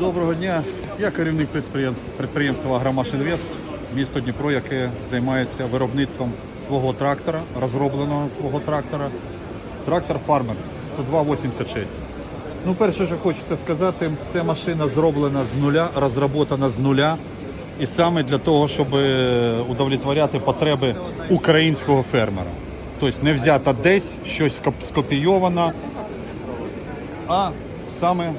Доброго дня. Я керівник підприємств- підприємства «Агромашінвест», місто Дніпро, яке займається виробництвом свого трактора, розробленого свого трактора. Трактор Farmer 10286. Ну, перше, що хочеться сказати, ця машина зроблена з нуля, розроблена з нуля. І саме для того, щоб е, удовлетворяти потреби українського фермера. Тобто не взята десь щось скоп- скопійовано, а саме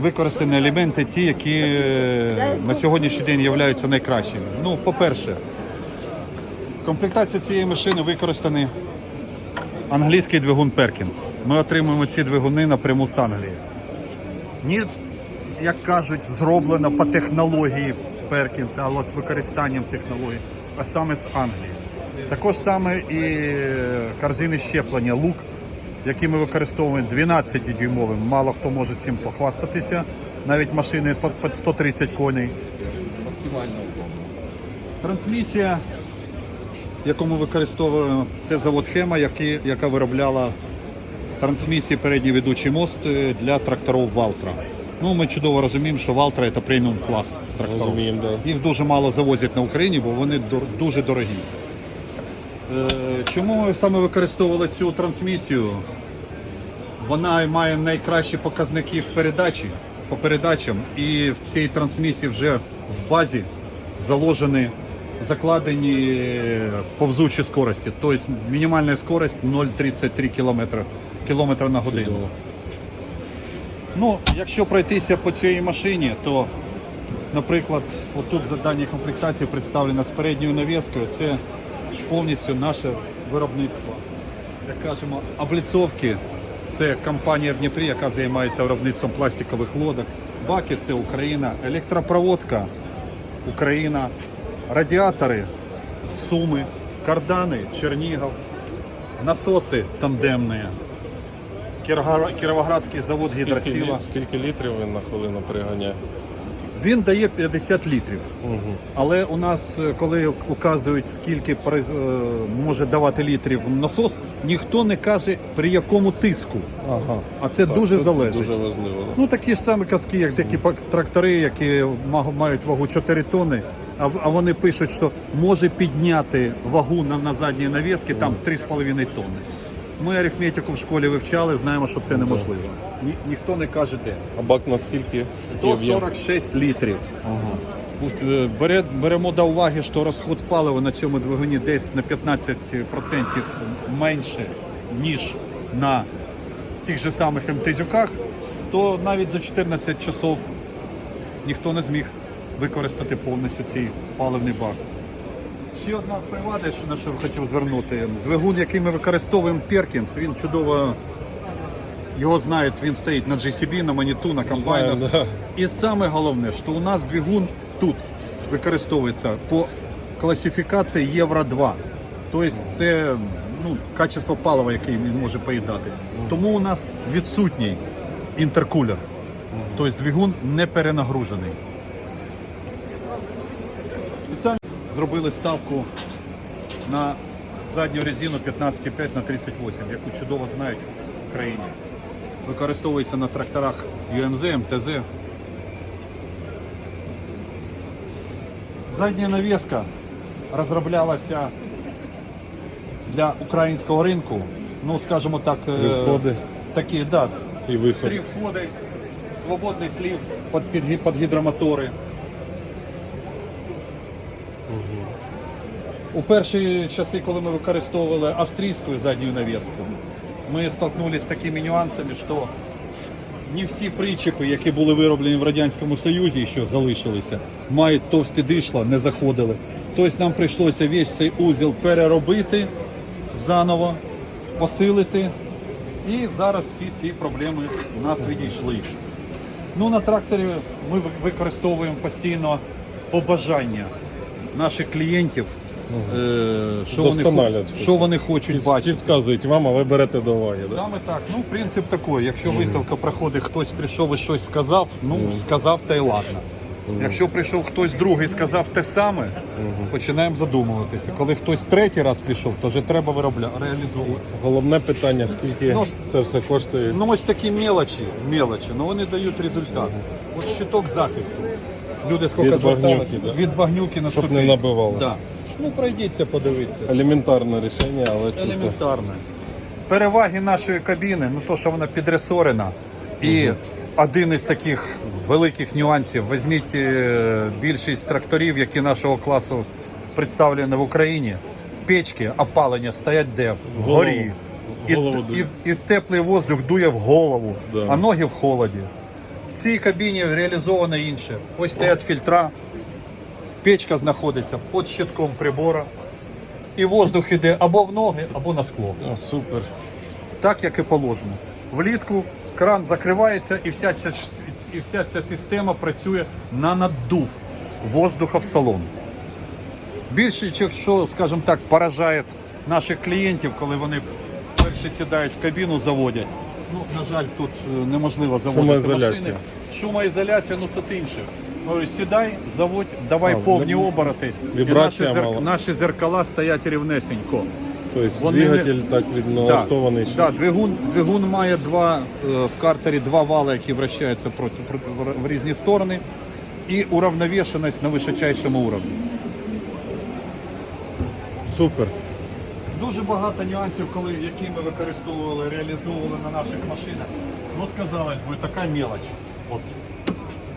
використані елементи, ті, які е, на сьогоднішній день являються найкращими. Ну, по-перше, в комплектації цієї машини використаний англійський двигун Перкінс. Ми отримуємо ці двигуни напряму з Англії. Ні, як кажуть, зроблено по технології Перкінса, але з використанням технологій, а саме з Англії. Також саме і е, корзини щеплення лук, які ми використовуємо 12-дюймовим. Мало хто може цим похвастатися. Навіть машини під під 130 коней. Максимально Трансмісія, яку ми використовуємо, це завод Хема, який, яка виробляла трансмісії передній ведучий мост е, для тракторів Валтра. Ну, ми чудово розуміємо, що Валтра це преміум клас тракторів. Розуміємо, да. Їх дуже мало завозять на Україні, бо вони дуже дорогі. Е, Чому ми саме використовували цю трансмісію? Вона має найкращі показники в передачі по передачам, і в цій трансмісії вже в базі заложені закладені повзучі скорості. Тобто мінімальна скорость 0,33 км, кілометра на годину. Ну, якщо пройтися по цій машині, то, наприклад, отут за дані комплектації представлена з передньою навіскою. Це повністю наше виробництво. Як кажемо, обліцовки це компанія в Дніпрі, яка займається виробництвом пластикових лодок. Баки це Україна, електропроводка Україна, радіатори Суми, кардани Чернігов, насоси тандемні. Кіровоградський завод гідросіла. скільки літрів він на хвилину приганяє? Він дає 50 літрів. Угу. Але у нас, е, коли указують, скільки е, може давати літрів насос, ніхто не каже при якому тиску. Ага. А це Так, дуже залежить. Дуже важливо. Ну такі ж самі казки, як такі трактори, які мають вагу 4 тонни, а, а вони пишуть, що може підняти вагу на, на задній навіски там 3,5 тонни. Ми арифметику в школі вивчали, знаємо, що це неможливо. Ні, ніхто не каже де. А бак на скільки? 146 літрів. Ага. Е, Бере, беремо до уваги, що розход палива на цьому двигуні десь на 15% менше, ніж на тих же самих МТЗюках, то навіть за 14 часов ніхто не зміг використати повністю цей паливний бак. Ще одна привада, на що хотів звернути. Двигун, який ми використовуємо Перкінс, він чудово його знають, він стоїть на GCB, на маніту, на комбайнах. Знаю, да. І саме головне, що у нас двигун тут використовується по класифікації Євро 2. Тобто це ну, качество палива, яке він може поїдати. Тому у нас відсутній інтеркулер. Тобто двигун не перенагружений. Зробили ставку на задню резину 15,5 на 38, яку чудово знають в країні. Використовується на тракторах UMZ, МТЗ. Задня навіска розроблялася для українського ринку. Ну, скажімо так, е, входи такі, да, і виход. Три входи, свободний слів під, під, під гідромотори. У перші часи, коли ми використовували австрійську задню навіску, ми столкнулися з такими нюансами, що не всі причепи, які були вироблені в Радянському Союзі, що залишилися, мають товсті дишла, не заходили. Тобто нам прийшлося весь цей узіл переробити заново, посилити. І зараз всі ці проблеми у нас відійшли. Ну, на тракторі ми використовуємо постійно побажання наших клієнтів, е, що, вони, Досконалять. що вони хочуть Під, бачити. підказують вам, а ви берете до уваги. Да? Саме так. Ну, принцип такий. Якщо виставка проходить, хтось прийшов і щось сказав, ну сказав та й ладно. Якщо прийшов хтось другий і сказав те саме, починаємо задумуватися. Коли хтось третій раз пішов, то вже треба виробляти, реалізовувати. Головне питання, скільки Ну, це все коштує. Ну ось такі мелочі, мелочі, але вони дають результат. От щиток захисту. Люди скільки Від багнюки, да? від багнюки на Щоб не ступінь. набивалось. Да. Ну пройдіться, подивіться. Елементарне рішення, але. Елементарне. Переваги нашої кабіни, ну то, що вона підресорена. І один із таких великих нюансів. Візьміть е, більшість тракторів, які нашого класу представлені в Україні. Печки опалення стоять де? В голову. В голову і, дує. і, і теплий воздух дує в голову, Да. а ноги в холоді. В цій кабіні реалізовано інше. Ось стоять фільтра, печка знаходиться під щитком прибора, і воздух іде або в ноги, або на скло. О, супер. Так, як і положено. Влітку кран закривається і вся ця, і вся ця система працює на наддув воздуха в салон. Більше, якщо, скажімо так, поражає наших клієнтів, коли вони перші сідають в кабіну, заводять. Ну, на жаль, тут е, неможливо заводити машини. Шумоізоляція, ну тут інше. Сідай, заводь, давай А, повні ну, обороти. вібрація і наші, мало. наші зеркала стоять рівнесенько. Тобто Вони не- двигатель так відналаштований. що- Да, двигун, двигун має два е, в картері два вали, які вращаються проти, проти- в різні сторони, і уравновішеність на височайшому уровні. Супер. Дуже багато нюансів, коли які ми використовували, реалізовували на наших машинах. Ну, от казалось би, така мелоч. От.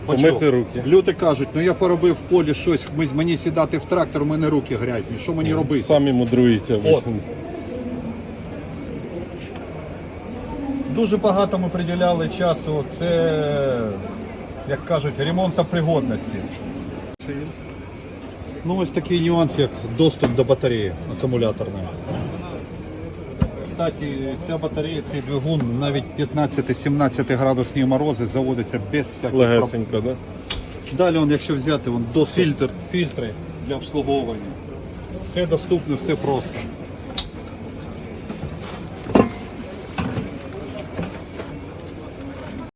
Помити руки. Люди кажуть, ну я поробив в полі щось, ми- мені сідати в трактор, у мене руки грязні. Що мені робити? Самі обично. Дуже багато ми приділяли часу. Це, як кажуть, ремонтопригодності. Ну, ось такий нюанс, як доступ до батареї акумуляторної. Кстати, ця батарея, цей двигун навіть 15-17 градусні морози заводиться без всяких проблем. Легесенько, да? Далі, он, якщо взяти, он досить... Фільтр. фільтри для обслуговування. Все доступно, все просто.